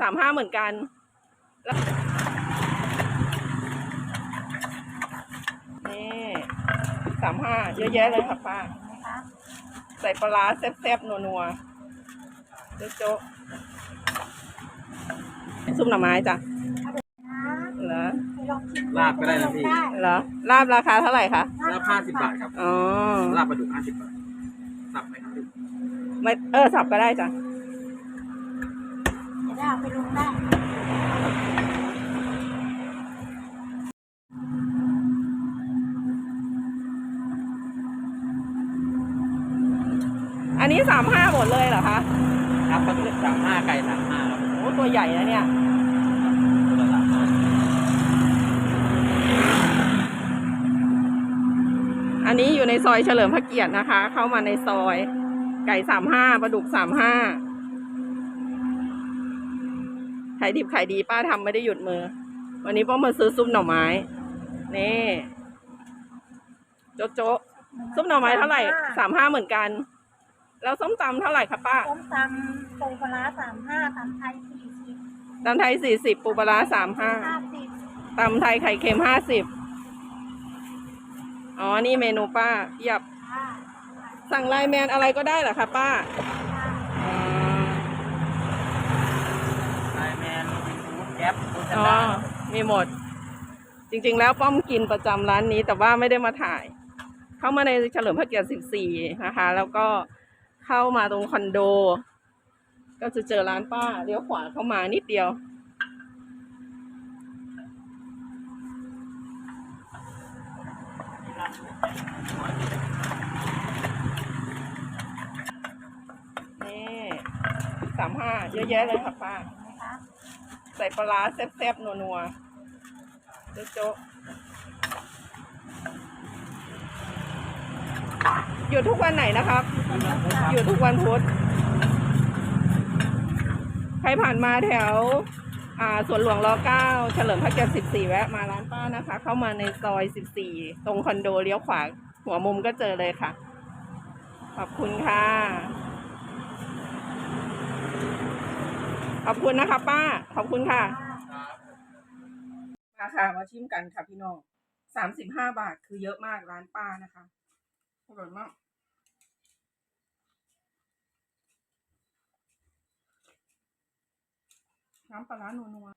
สามห้าเหมือนกันแล้วนี่สามห้าเยอะแยะเลยค่ะป้านะคะใส่ปลาร้าแซ่บๆ นัวๆโจ๊ะโจ๊ะซุปหน่อไม้จ้ะนะเหรอไปลองชิมลาบก็ได้นะพี่ได้เหรอลาบราคาเท่าไหร่คะลาบห้าสิบบาทครับอ๋อลาบปลาดุกห้าสิบบาทสับไหมครับพี่ไม่เออสับก็ได้จ้ะ จะได้เอาไปลงได้อันนี้สามห้าหมดเลยเหรอคะครับปลาดุกสามห้าไก่สามห้าครับโอ้ตัวใหญ่นะเนี่ย ตัวละสามห้าอันนี้อยู่ในซอยเฉลิมพระเกียรตินะคะ เข้ามาในซอย ไก่สามห้าปลาดุกสามห้า ขายดิบขายดีป้าทำไม่ได้หยุดมือ วันนี้ป้ามาซื้อซุปหน่อไม้ นี่โจ๊ะโจ๊ะซุปหน่อไม้เท่าไหร่สามห้าเหมือนกัน แล้วส้มตำเท่าไหร่คะป้าต้มตำปูปลาร้าสามห้าตำไทยสี่สิบตำไทยสี่สิบปูปลาร้าสามห้าห้าสิบตำไทยไข่เค็มห้าสิบอ๋อ นี่เมนูป้าเพียบค่ะสั่งไลน์แมนอะไรก็ได้เหรอคะป้าอ๋อ ไลน์แมนโรบินฟูดแก๊ปฟูดแพน อ๋อด้มีหมด จริง ๆ แล้วป้อมกินประจำร้านนี้ แต่ว่าไม่ได้มาถ่าย เข้ามาในเฉลิมพระเกียรติ 14 นะคะ แล้วก็เข้ามาตรงคอนโด ก็จะเจอร้านป้าเลี้ยวขวาเข้ามานิดเดียว นี่สามห้าเยอะแยะเลยค่ะป้า ส่ปลาร้าแซ่บๆนัวๆโจ๊ะๆอยู่ทุกวันไหนนะครับ อยู่ทุกวันพุธใครผ่านมาแถวอ่าสวนหลวงรอเก้าเฉลิมพระเกียรติ14 แวะมาร้านป้านะคะ เข้ามาในซอย 14 ตรงคอนโดเลี้ยวขวา หัวมุมก็เจอเลยค่ะ ขอบคุณค่ะ ขอบคุณนะคะ ป้า ขอบคุณค่ะมาค่ะมาชิมกันค่ะพี่น้องสามสิบห้าบาทคือเยอะมากร้านป้านะคะอร่อยมากน้ำปลาร้านัว